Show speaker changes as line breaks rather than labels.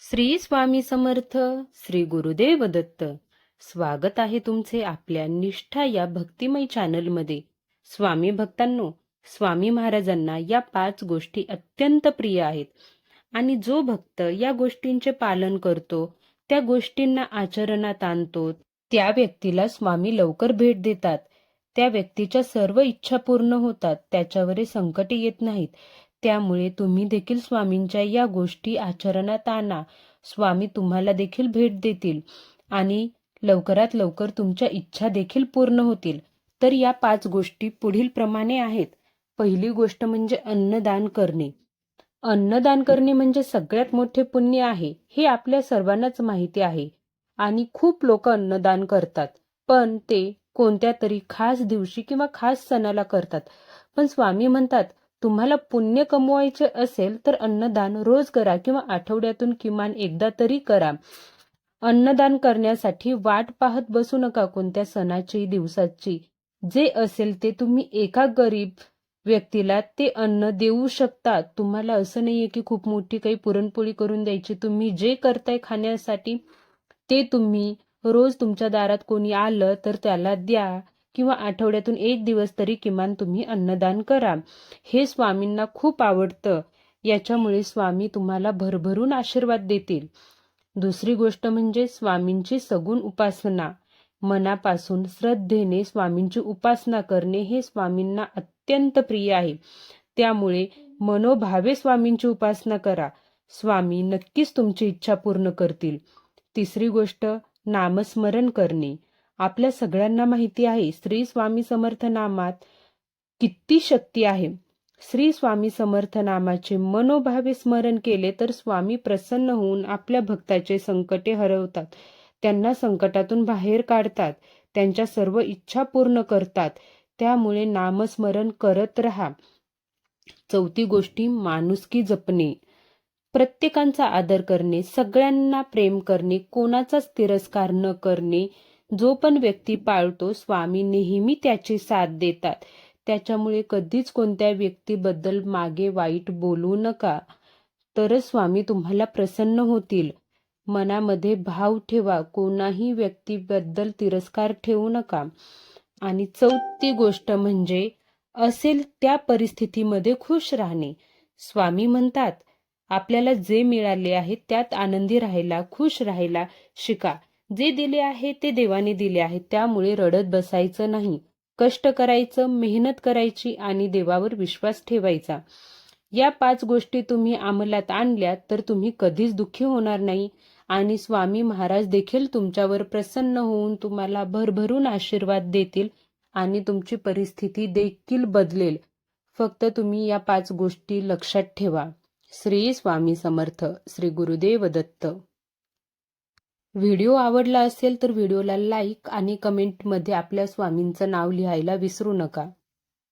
श्री स्वामी समर्थ श्री गुरुदेव दत्त. स्वागत आहे तुमचे आपल्या निष्ठा या भक्तिमय चॅनलमध्ये. स्वामी भक्तांनो स्वामी महाराजांना या पाच गोष्टी अत्यंत प्रिय आहेत. आणि जो भक्त या गोष्टींचे पालन करतो त्या गोष्टींना आचरणात आणतो त्या व्यक्तीला स्वामी लवकर भेट देतात. त्या व्यक्तीच्या सर्व इच्छा पूर्ण होतात त्याच्यावर संकटे येत नाहीत. त्यामुळे तुम्ही देखील स्वामींच्या या गोष्टी आचरणात आणा स्वामी तुम्हाला देखील भेट देतील आणि लवकरात लवकर तुमच्या इच्छा देखील पूर्ण होतील. तर या पाच गोष्टी पुढील प्रमाणे आहेत. पहिली गोष्ट म्हणजे अन्नदान करणे. अन्नदान करणे म्हणजे सगळ्यात मोठे पुण्य आहे हे आपल्या सर्वांनाच माहिती आहे आणि खूप लोक अन्नदान करतात पण ते कोणत्या तरी खास दिवशी किंवा खास सणाला करतात. पण स्वामी म्हणतात तुम्हाला पुण्य कमवायचे असेल तर अन्नदान रोज करा किंवा आठवड्यातून किमान एकदा तरी करा. अन्नदान करण्यासाठी वाट पाहत बसू नका कोणत्या सणाची दिवसाची. जे असेल ते तुम्ही एका गरीब व्यक्तीला ते अन्न देऊ शकता. तुम्हाला असं नाहीये की खूप मोठी काही पुरणपोळी करून द्यायची. तुम्ही जे करताय खाण्यासाठी ते तुम्ही रोज तुमच्या दारात कोणी आलं तर त्याला द्या. किंवा आठवड्यातून एक दिवस तरी किमान तुम्ही अन्नदान करा. हे स्वामींना खूप आवडतं. याच्यामुळे स्वामी तुम्हाला भरभरून आशीर्वाद देतील. दुसरी गोष्ट म्हणजे स्वामींची सगुण उपासना. मनापासून श्रद्धेने स्वामींची उपासना करणे हे स्वामींना अत्यंत प्रिय आहे. त्यामुळे मनोभावे स्वामींची उपासना करा. स्वामी नक्कीच तुमची इच्छा पूर्ण करतील. तिसरी गोष्ट नामस्मरण करणे. आपल्या सगळ्यांना माहिती आहे श्री स्वामी समर्थ नामात किती शक्ती आहे. श्री स्वामी समर्थ नामाचे मनोभावे स्मरण केले तर स्वामी प्रसन्न होऊन आपल्या भक्ताचे संकटे हरवतात. त्यांना संकटातून बाहेर काढतात. त्यांच्या सर्व इच्छा पूर्ण करतात. त्यामुळे नामस्मरण करत राहा. चौथी गोष्टी माणुसकी जपणे. प्रत्येकांचा आदर करणे सगळ्यांना प्रेम करणे कोणाचाच तिरस्कार न करणे जो पण व्यक्ती पाळतो स्वामी नेहमी त्याची साथ देतात. त्याच्यामुळे कधीच कोणत्या व्यक्तीबद्दल मागे वाईट बोलू नका. तरच स्वामी तुम्हाला प्रसन्न होतील. मनामध्ये भाव ठेवा. कोणाही व्यक्तीबद्दल तिरस्कार ठेवू नका. आणि चौथी गोष्ट म्हणजे असेल त्या परिस्थितीमध्ये खुश राहणे. स्वामी म्हणतात आपल्याला जे मिळाले आहे त्यात आनंदी राहायला खुश राहायला शिका. जे दिले आहे ते देवाने दिले आहे. त्यामुळे रडत बसायचं नाही. कष्ट करायचं मेहनत करायची आणि देवावर विश्वास ठेवायचा. या पाच गोष्टी तुम्ही अंमलात आणल्या तर तुम्ही कधीच दुःखी होणार नाही. आणि स्वामी महाराज देखील तुमच्यावर प्रसन्न होऊन तुम्हाला भरभरून आशीर्वाद देतील आणि तुमची परिस्थिती देखील बदलेल. फक्त तुम्ही या पाच गोष्टी लक्षात ठेवा. श्री स्वामी समर्थ श्री गुरुदेव दत्त. व्हिडिओ आवडला असेल तर व्हिडिओला लाईक आणि कमेंटमध्ये आपल्या स्वामींचं नाव लिहायला विसरू नका.